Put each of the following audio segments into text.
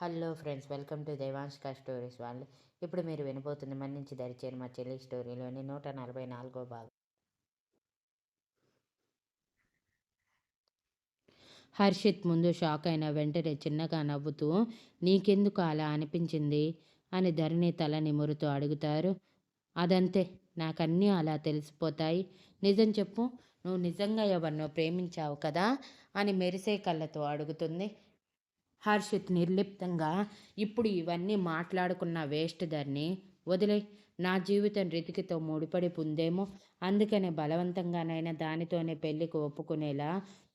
Hello friends welcome to Devanshika stories వాళ్ళు. ఇప్పుడు మీరు వినబోతుంది మన్నించి దరిచేరు మా చెల్లి స్టోరీలోని నూట నలభై నాలుగో భాగం. హర్షిత్ ముందు షాక్ అయిన వెంటనే చిన్నగా నవ్వుతూ నీకెందుకు అలా అనిపించింది? అని ధరణి తల నిమురుతూ అడుగుతారు. అదంతే నాకన్నీ అలా తెలిసిపోతాయి. నిజం చెప్పు నువ్వు నిజంగా ఎవరినో ప్రేమించావు కదా? అని మెరిసే కళ్ళతో అడుగుతుంది. హర్షిత్ నిర్లిప్తంగా ఇప్పుడు ఇవన్నీ మాట్లాడుకున్న వేస్ట్ దాన్ని వదిలే నా జీవితం రితికితో ముడిపడి ఉందేమో అందుకనే బలవంతంగానైనా దానితోనే పెళ్ళికి ఒప్పుకునేలా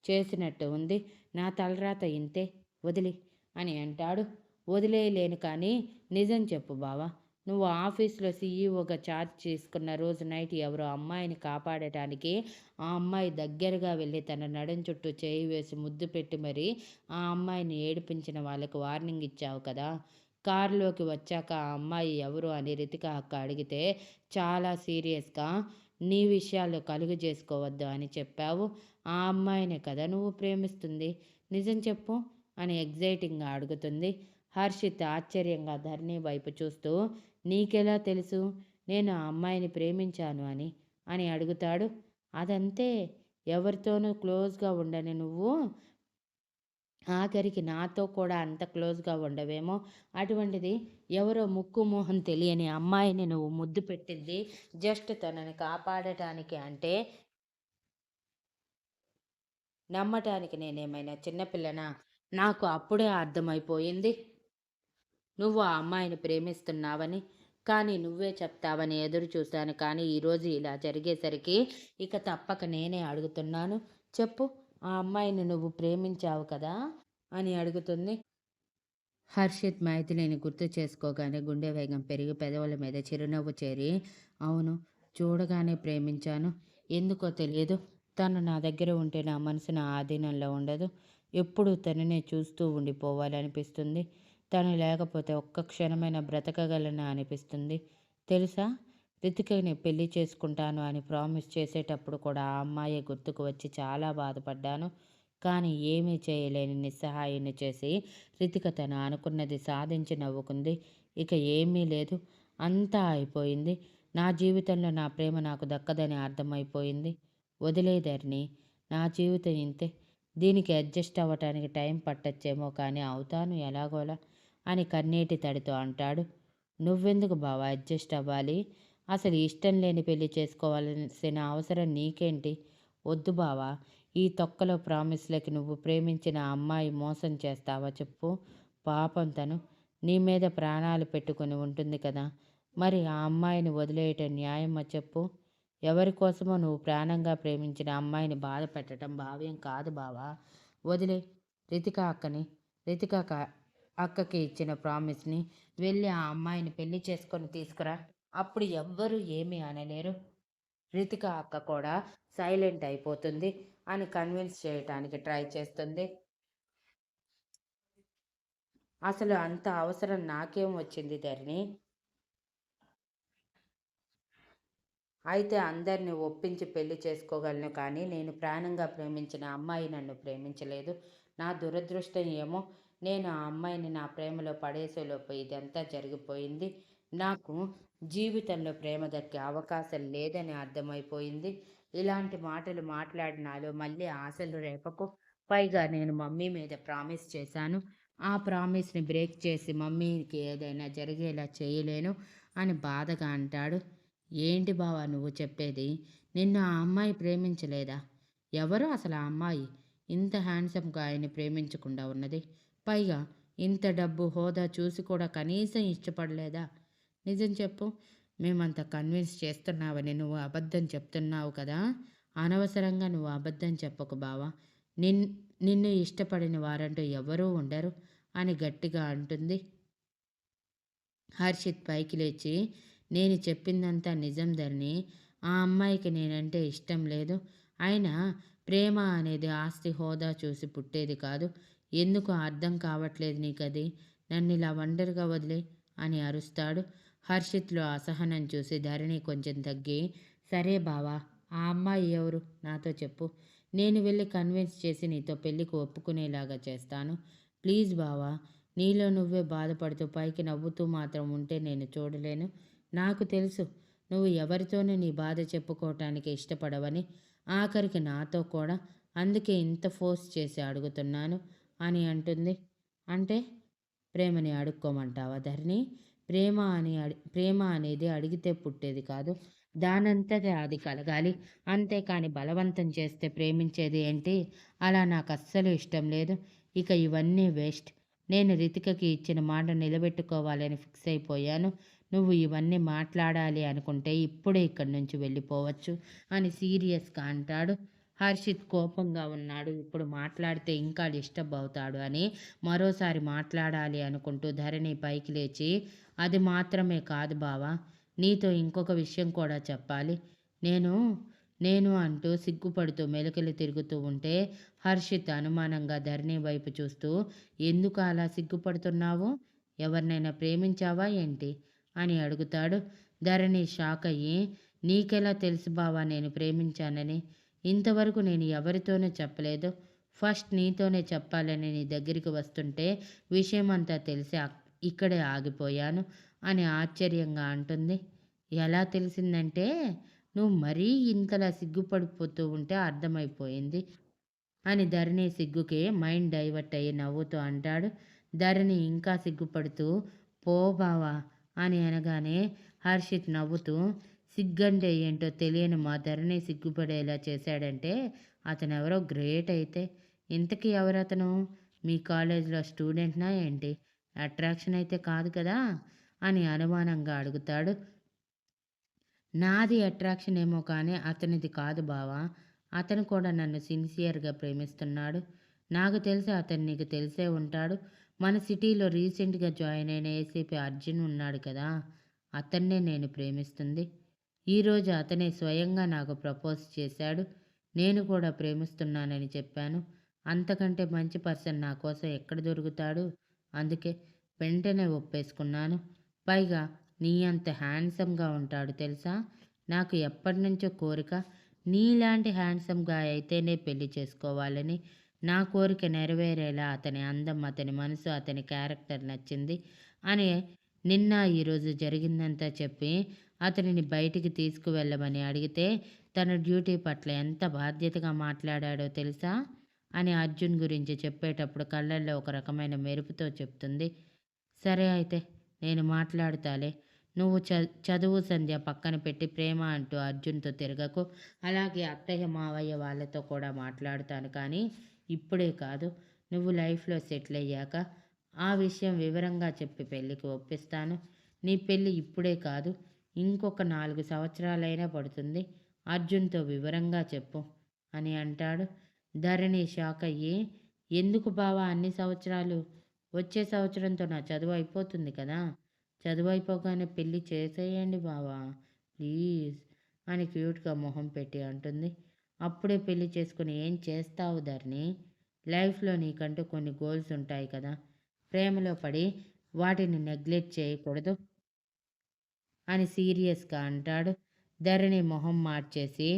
చేసినట్టు ఉంది. నా తలరాత ఇంతే వదిలి అని అంటాడు. వదిలేయలేను కానీ నిజం చెప్పు బావా నువ్వు ఆఫీస్లో సీఈఓగా ఛార్జ్ చేసుకున్న రోజు నైట్ ఎవరో అమ్మాయిని కాపాడటానికి ఆ అమ్మాయి దగ్గరగా వెళ్ళి తన నడుం చుట్టూ చేయి వేసి ముద్దు పెట్టి మరి ఆ అమ్మాయిని ఏడిపించిన వాళ్ళకు వార్నింగ్ ఇచ్చావు కదా. కారులోకి వచ్చాక ఆ అమ్మాయి ఎవరు అని రితిక అక్క అడిగితే చాలా సీరియస్గా నీ విషయాలు కలుగు చేసుకోవద్దు అని చెప్పావు. ఆ అమ్మాయినే కదా నువ్వు ప్రేమిస్తుంది. నిజం చెప్పు అని ఎగ్జైటింగ్గా అడుగుతుంది. హర్షిత్ ఆశ్చర్యంగా ధరణి వైపు చూస్తూ నీకెలా తెలుసు? నేను ఆ అమ్మాయిని ప్రేమించాను అని అని అడుగుతాడు. అదంతే ఎవరితోనూ క్లోజ్గా ఉండని నువ్వు ఆఖరికి నాతో కూడా అంత క్లోజ్గా ఉండవేమో? అటువంటిది ఎవరో ముక్కు మోహం తెలియని అమ్మాయిని నువ్వు ముద్దు పెట్టింది జస్ట్ తనని కాపాడటానికి అంటే నమ్మటానికి నేనేమైనా చిన్నపిల్లనా నాకు అప్పుడే అర్థమైపోయింది. నువ్వు ఆ అమ్మాయిని ప్రేమిస్తున్నావని కానీ నువ్వే చెప్తావని ఎదురు చూశాను. కానీ ఈరోజు ఇలా జరిగేసరికి ఇక తప్పక నేనే అడుగుతున్నాను. చెప్పు ఆ అమ్మాయిని నువ్వు ప్రేమించావు కదా అని అడుగుతుంది. హర్షిత్ మైథిలిని గుర్తు చేసుకోగానే గుండె వేగం పెరిగి పెదవుల మీద చిరునవ్వు చేరి అవును చూడగానే ప్రేమించాను. ఎందుకో తెలియదు. తను నా దగ్గర ఉంటే నా మనసు నా ఆధీనంలో ఉండదు. ఎప్పుడు తననే చూస్తూ ఉండిపోవాలనిపిస్తుంది. తను లేకపోతే ఒక్క క్షణమైన బ్రతకగలనా అనిపిస్తుంది. తెలుసా? రితికని పెళ్ళి చేసుకుంటాను అని ప్రామిస్ చేసేటప్పుడు కూడా ఆ అమ్మాయి గుర్తుకు వచ్చి చాలా బాధపడ్డాను. కానీ ఏమీ చేయలేని నిస్సహాయాన్ని చేసి రితిక తను అనుకున్నది సాధించి నవ్వుకుంది. ఇక ఏమీ లేదు. అంతా అయిపోయింది. నా జీవితంలో నా ప్రేమ నాకు దక్కదని అర్థమైపోయింది. వదిలేదరిని నా జీవితం ఇంతే. దీనికి అడ్జస్ట్ అవ్వటానికి టైం పట్టచ్చేమో కానీ అవుతాను ఎలాగోలా. అని కన్నీటి తడితో అంటాడు. నువ్వెందుకు బావా అడ్జస్ట్ అవ్వాలి? అసలు ఇష్టం లేని పెళ్ళి చేసుకోవాల్సిన అవసరం నీకేంటి? వద్దు బావా ఈ తొక్కలో ప్రామిస్లకి నువ్వు ప్రేమించిన అమ్మాయి మోసం చేస్తావా చెప్పు. పాపం తను. నీ మీద ప్రాణాలు పెట్టుకుని ఉంటుంది కదా. మరి ఆ అమ్మాయిని వదిలేయటం న్యాయమా చెప్పు. ఎవరి కోసమో నువ్వు ప్రాణంగా ప్రేమించిన అమ్మాయిని బాధ పెట్టడం భావ్యం కాదు బావా. వదిలే రితిక అక్కని. రితిక అక్కకి ఇచ్చిన ప్రామిస్ని వెళ్ళి ఆ అమ్మాయిని పెళ్ళి చేసుకొని తీసుకురా. అప్పుడు ఎవ్వరూ ఏమీ అనలేరు. రితిక అక్క కూడా సైలెంట్ అయిపోతుంది. అని కన్విన్స్ చేయటానికి ట్రై చేస్తుంది. అసలు అంత అవసరం నాకేం వచ్చింది ధరణి? అయితే అందరిని ఒప్పించి పెళ్ళి చేసుకోగలను కానీ నేను ప్రాణంగా ప్రేమించిన అమ్మాయి నన్ను ప్రేమించలేదు. నా దురదృష్టం ఏమో నేను ఆ అమ్మాయిని నా ప్రేమలో పడేసేలోపు ఇదంతా జరిగిపోయింది. నాకు జీవితంలో ప్రేమ దక్కే అవకాశం లేదని అర్థమైపోయింది. ఇలాంటి మాటలు మాట్లాడినాలో మళ్ళీ ఆశలు రేపకు. పైగా నేను మమ్మీ మీద ప్రామిస్ చేశాను. ఆ ప్రామిస్ని బ్రేక్ చేసి మమ్మీకి ఏదైనా జరిగేలా చేయలేను అని బాధగా అంటాడు. ఏంటి బావా నువ్వు చెప్పేది? నిన్ను ఆ అమ్మాయి ప్రేమించలేదా? ఎవరు అసలు ఆ అమ్మాయి? ఇంత హ్యాండ్సమ్గా ఆయన్ని ప్రేమించకుండా ఉన్నది. పైగా ఇంత డబ్బు హోదా చూసి కూడా కనీసం ఇష్టపడలేదా? నిజం చెప్పు. మేమంత కన్విన్స్ చేస్తున్నావని నువ్వు అబద్ధం చెప్తున్నావు కదా? అనవసరంగా నువ్వు అబద్ధం చెప్పకు బావా. నిన్ నిన్ను ఇష్టపడిన వారంటూ ఎవరూ ఉండరు అని గట్టిగా అంటుంది. హర్షిత్ పైకి లేచి నేను చెప్పిందంతా నిజం ధరణి. ఆ అమ్మాయికి నేనంటే ఇష్టం లేదు. అయినా ప్రేమ అనేది ఆస్తి హోదా చూసి పుట్టేది కాదు. ఎందుకు అర్థం కావట్లేదు నీకది? నన్ను ఇలా ఒంటరిగా వదిలే అని అరుస్తాడు. హర్షిత్లో అసహనం చూసి ధరణి కొంచెం తగ్గి సరే బావా ఆ అమ్మాయి ఎవరు? నాతో చెప్పు. నేను వెళ్ళి కన్విన్స్ చేసి నీతో పెళ్ళికి ఒప్పుకునేలాగా చేస్తాను. ప్లీజ్ బావా నీలో నువ్వే బాధపడుతూ పైకి నవ్వుతూ మాత్రం ఉంటే నేను చూడలేను. నాకు తెలుసు నువ్వు ఎవరితోనూ నీ బాధ చెప్పుకోవటానికి ఇష్టపడవని. ఆఖరికి నాతో కూడా. అందుకే ఇంత ఫోర్స్ చేసి అడుగుతున్నాను. అని అంటుంది. అంటే ప్రేమని అడుక్కోమంటావా ధరణి? ప్రేమ అని అడి ప్రేమ అనేది అడిగితే పుట్టేది కాదు. దానంతటే అది కలగాలి. అంతేకాని బలవంతం చేస్తే ప్రేమించేది ఏంటి? అలా నాకు అస్సలు ఇష్టం లేదు. ఇక ఇవన్నీ వేస్ట్. నేను రితికకి ఇచ్చిన మాట నిలబెట్టుకోవాలని ఫిక్స్ అయిపోయాను. నువ్వు ఇవన్నీ మాట్లాడాలి అనుకుంటే ఇప్పుడే ఇక్కడి నుంచి వెళ్ళిపోవచ్చు అని సీరియస్గా అంటాడు. హర్షిత్ కోపంగా ఉన్నాడు. ఇప్పుడు మాట్లాడితే ఇంకా డిస్టర్బ్ అవుతాడు అని మరోసారి మాట్లాడాలి అనుకుంటూ ధరణి పైకి లేచి అది మాత్రమే కాదు బావా నీతో ఇంకొక విషయం కూడా చెప్పాలి. నేను నేను అంటూ సిగ్గుపడుతూ మెలికలు తిరుగుతూ ఉంటే హర్షిత్ అనుమానంగా ధరణి వైపు చూస్తూ ఎందుకు అలా సిగ్గుపడుతున్నావు? ఎవరినైనా ప్రేమించావా ఏంటి? అని అడుగుతాడు. ధరణి షాక్ అయ్యి నీకెలా తెలుసు బావా నేను ప్రేమించానని? ఇంతవరకు నేను ఎవరితోనూ చెప్పలేదు. ఫస్ట్ నీతోనే చెప్పాలని నీ దగ్గరికి వస్తుంటే విషయం అంతా తెలిసి ఇక్కడే ఆగిపోయాను అని ఆశ్చర్యంగా అంటుంది. ఎలా తెలిసిందంటే నువ్వు మరీ ఇంతలా సిగ్గుపడిపోతూ ఉంటే అర్థమైపోయింది అని ధరణి సిగ్గుకి మైండ్ డైవర్ట్ అయ్యి నవ్వుతూ అంటాడు. ధరణి ఇంకా సిగ్గుపడుతూ పో బావా అని అనగానే హర్షిత్ నవ్వుతూ సిగ్గంటే ఏంటో తెలియని మా ధరణి సిగ్గుపడేలా చేశాడంటే అతను ఎవరో గ్రేట్ అయితే. ఇంతకీ ఎవరతను? మీ కాలేజీలో స్టూడెంట్నా ఏంటి? అట్రాక్షన్ అయితే కాదు కదా? అని అనుమానంగా అడుగుతాడు. నాది అట్రాక్షన్ ఏమో కానీ అతనిది కాదు బావా. అతను కూడా నన్ను సిన్సియర్గా ప్రేమిస్తున్నాడు. నాకు తెలిసి అతను నీకు తెలిసే ఉంటాడు. మన సిటీలో రీసెంట్గా జాయిన్ అయిన ఏసీపీ అర్జున్ ఉన్నాడు కదా. అతన్నే నేను ప్రేమిస్తుంది. ఈరోజు అతనే స్వయంగా నాకు ప్రపోజ్ చేశాడు. నేను కూడా ప్రేమిస్తున్నానని చెప్పాను. అంతకంటే మంచి పర్సన్ నా కోసం ఎక్కడ దొరుకుతాడు? అందుకే వెంటనే ఒప్పేసుకున్నాను. పైగా నీ అంత హ్యాండ్సమ్గా ఉంటాడు తెలుసా? నాకు ఎప్పటి నుంచో కోరిక నీలాంటి హ్యాండ్సమ్గా అయితేనే పెళ్ళి చేసుకోవాలని. నా కోరిక నెరవేరేలా అతని అందం అతని మనసు అతని క్యారెక్టర్ నచ్చింది. అని నిన్న ఈరోజు జరిగిందంతా చెప్పి అతనిని బయటికి తీసుకువెళ్ళమని అడిగితే తన డ్యూటీ పట్ల ఎంత బాధ్యతగా మాట్లాడాడో తెలుసా? అని అర్జున్ గురించి చెప్పేటప్పుడు కళ్ళల్లో ఒక రకమైన మెరుపుతో చెప్తుంది. సరే అయితే నేను మాట్లాడుతాలే. నువ్వు చ చదువు సంధ్య పక్కన పెట్టి ప్రేమ అంటూ అర్జున్తో తిరగకు. అలాగే అత్తయ్య మావయ్య వాళ్ళతో కూడా మాట్లాడుతాను కానీ ఇప్పుడే కాదు. నువ్వు లైఫ్లో సెటిల్ అయ్యాక ఆ విషయం వివరంగా చెప్పి పెళ్ళికి ఒప్పిస్తాను. నీ పెళ్ళి ఇప్పుడే కాదు. ఇంకొక నాలుగు సంవత్సరాలైనా పడుతుంది. అర్జున్తో వివరంగా చెప్పు అని అంటాడు. ధరణి షాక్ అయ్యి ఎందుకు బావా అన్ని సంవత్సరాలు? వచ్చే సంవత్సరంతో నా చదువు అయిపోతుంది కదా. చదువు అయిపోగానే పెళ్ళి చేసేయండి బావా ప్లీజ్ అని క్యూట్గా మొహం పెట్టి అంటుంది. అప్పుడే పెళ్ళి చేసుకుని ఏం చేస్తావు ధరణి? లైఫ్లో నీకంటూ కొన్ని గోల్స్ ఉంటాయి కదా. ప్రేమలో పడి వాటిని నెగ్లెక్ట్ చేయకూడదు. అని సీరియస్గా అంటాడు. ధరణి మొహం మార్చేసి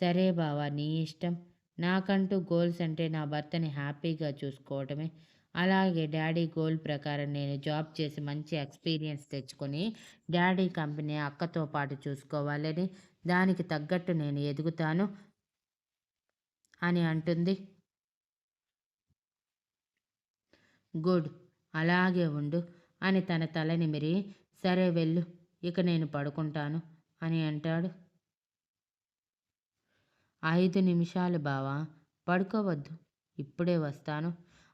సరే బావా నీ ఇష్టం. నాకంటూ గోల్స్ అంటే నా భర్తని హ్యాపీగా చూసుకోవటమే. అలాగే డాడీ గోల్ ప్రకారం నేను జాబ్ చేసి మంచి ఎక్స్పీరియన్స్ తెచ్చుకొని డాడీ కంపెనీ అక్కతో పాటు చూసుకోవాలని దానికి తగ్గట్టు నేను ఎదుగుతాను అని అంటుంది. గుడ్ అలాగే ఉండు అని తన తల నిమిరి సరే వెళ్ళు. ఇక నేను పడుకుంటాను అని అంటాడు. ఐదు నిమిషాలు బావా పడుకోవద్దు ఇప్పుడే వస్తాను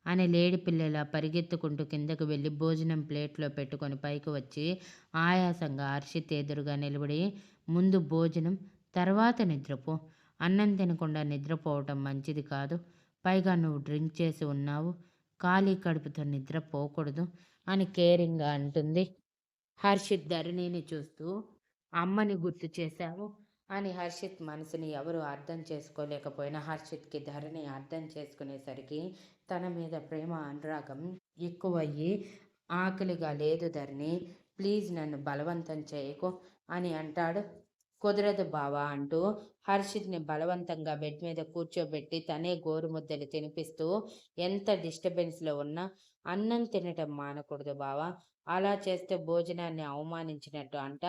అని లేడి పిల్లల పరిగెత్తుకుంటూ కిందకు వెళ్ళి భోజనం ప్లేట్లో పెట్టుకొని పైకి వచ్చి ఆయాసంగా హర్షిత్ ఎదురుగా నిలబడి ముందు భోజనం తర్వాత నిద్రపో. అన్నం తినకుండా నిద్రపోవటం మంచిది కాదు. పైగా నువ్వు డ్రింక్ చేసి ఉన్నావు. ఖాళీ కడుపుతో నిద్రపోకూడదు అని కేరింగ్గా అంటుంది. హర్షిత్ ధరణిని చూస్తూ అమ్మని గుర్తు చేశావు అని హర్షిత్ మనసుని ఎవరు అర్థం చేసుకోలేకపోయినా హర్షిత్కి ధరణి అర్థం చేసుకునేసరికి తన మీద ప్రేమ అనురాగం ఎక్కువయ్యి ఆకలిగా లేదు ధరణి ప్లీజ్ నన్ను బలవంతం చేయకు అని అంటాడు. కుదరదు బావా అంటూ హర్షిత్ని బలవంతంగా బెడ్ మీద కూర్చోబెట్టి తనే గోరుముద్దలు తినిపిస్తూ ఎంత డిస్టర్బెన్స్లో ఉన్నా అన్నం తినటం మానకూడదు బావా అలా చేస్తే భోజనాన్ని అవమానించినట్టు అంట.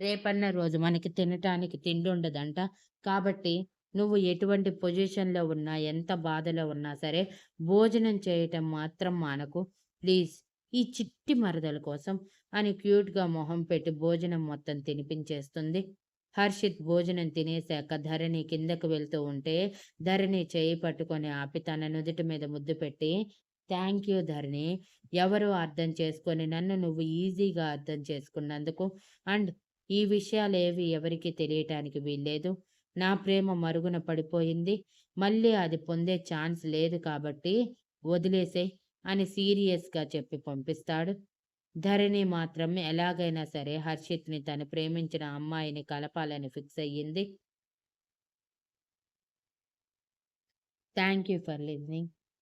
రేపన్న రోజు మనకి తినటానికి తిండి ఉండదంట కాబట్టి నువ్వు ఎటువంటి పొజిషన్లో ఉన్నా ఎంత బాధలో ఉన్నా సరే భోజనం చేయటం మాత్రం మానకు. ప్లీజ్ ఈ చిట్టి మరదల కోసం అని క్యూట్గా మొహం పెట్టి భోజనం మొత్తం తినిపించేస్తుంది. హర్షిత్ భోజనం తినేశాక ధరణి కిందకు వెళ్తూ ఉంటే ధరణి చేయి పట్టుకొని ఆపి తన నుదుటి మీద ముద్దు పెట్టి థ్యాంక్ యూ ధరణి. ఎవరు అర్థం చేసుకొని నన్ను నువ్వు ఈజీగా అర్థం చేసుకున్నందుకు అండ్ ఈ విషయాలు ఏవి ఎవరికి తెలియటానికి వీల్లేదు. నా ప్రేమ మరుగున పడిపోయింది. మళ్ళీ అది పొందే ఛాన్స్ లేదు కాబట్టి వదిలేసే అని సీరియస్గా చెప్పి పంపిస్తాడు. ధరణి మాత్రం ఎలాగైనా సరే హర్షిత్ని తను ప్రేమించిన అమ్మాయిని కలపాలని ఫిక్స్ అయ్యింది. Thank you for listening.